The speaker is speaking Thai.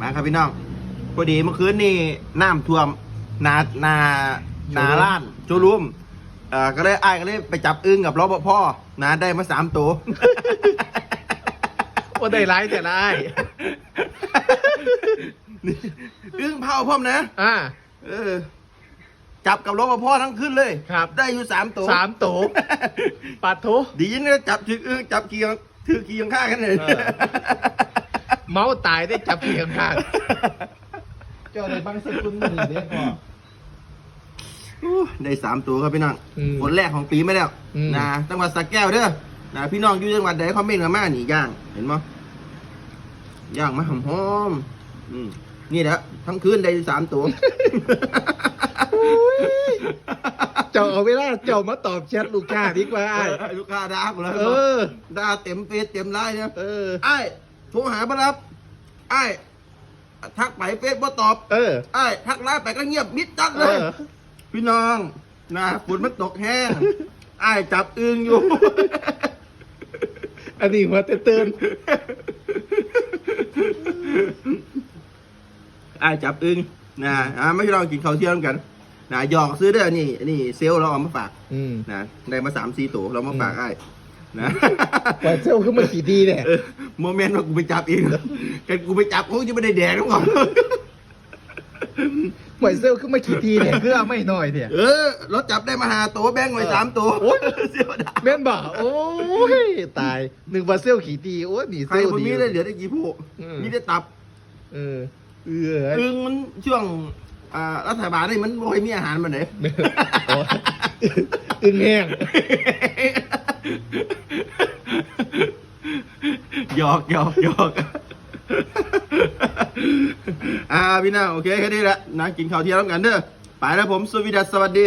มาครับพี่น้องพอดีเมื่อคืนนี่น้ำท่วมนานานาล้านโจรุมเอ่อก็เลยอ้ายก็เลยไปจับอึ้งกับรปภนะได้มาสามตัว ว่าได้ร้ายแต่ละไอ้ายนี่อึ้งเผาพร้อมนะอ่า เออ จับกับรปภทั้งขึ้นเลยครับ ได้อยู่สามตัวสามโตปัดโถ ดีนะจับถืออึ้งจับเกียงถือเกียงข้างกันเลย เออ เมาตายได้จับเพียงข้างเจ้าในบางสกุลมือเรียกพออู้ได้สามตัวครับพี่น้องอืมผลแรกของปีไม่แล้วอืม นะจังหวัดสระแก้วเด้อนะพี่น้องอยู่จังหวัดใดคอมเมนต์มามานี่ย่างเห็นมั้ยย่างมาหอมๆอืมนี่แหละทั้งคืนได้อยู่สามตัวเจ้าเอาเวลาเจ้ามาตอบแชทลูกค้าดีกว่าไอ้าย เออลูกค้าด่าผมแล้วเออ ด่าเต็มเฟซเต็มไลน์เนี่ยเออ ไอ้โทรหาบ่รับ ไอ้ทักไปเฟซบ่ตอบเออ ไอ้ทักไลน์ไปก็เงียบมิดจัดเอเลยอพี่น้องนะฝนมันตกแห้งไอ้จับอึงอยู่ อันนี้หัวเตือนไอ้จับอึงนะอ่าไม่ใช่เรากินข้าวเที่ยงกันนะหยอกซื้อเด้อนี่นี่เซลลเราเอามาฝาก อืม นะได้มาสามสี่ตัวเรามาฝากไอ้ นะปล่อยเซลลขึ้นมากี่ดีเนี่ยเออโมเมนต์ว่ากูไปจับเองกันกูไปจับกูจะไม่ได้แดกแล้วก่อนปล่อยเซลลขึ้นมากี่ทีเนี่ยเพื่อไม่น้อยเนี่ยเออเราจับได้มาหาตัวแบ่งไว้สามตัวโอ๊ยเสียวดาแม่นบ่โอ้ยตายหนึ่งบาเซลกี่ทีโอ้ยหนีใคเซรลลคนดีนี้ได้เหลือได้กี่ผู้อืมมีได้ตับเออเอออึงมันช่วงอ่ารัฐบาลนี่มันบ่อยมีอาหารมันไหนโอ้ยอึ้งแห้ง หยอกหยอกหยอกอ่าพี่น้าโอเคแค่นี้แหละนะกินข้าวเที่ยงแล้วกันเด้อไปแล้วผมสวีดัสสวัสดี